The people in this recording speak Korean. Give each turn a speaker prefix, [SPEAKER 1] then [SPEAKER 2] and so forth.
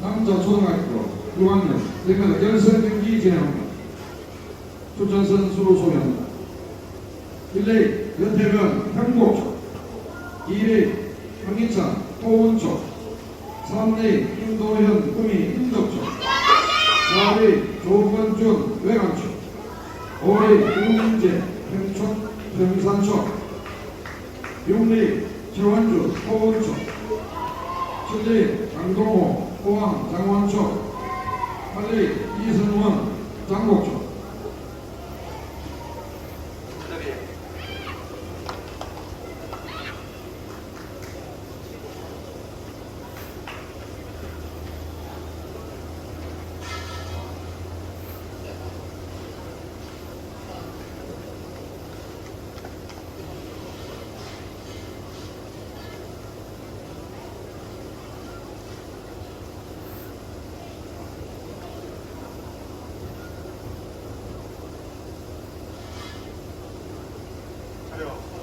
[SPEAKER 1] 남자 초등학교 6학년 여기는 연습 경기 진행합니다. 출전 선수로 소개합니다. 1레이 연태근 형복초 2레이 황희찬 호은초 3레이 김도현 꿈이 인덕초 4레이 조건준 외관초 5레이 김민재 평촌 평산초 6레이 최원주 호은초 7레이 장동호 호황 장원초. 8레이 이선원 장곡
[SPEAKER 2] 네.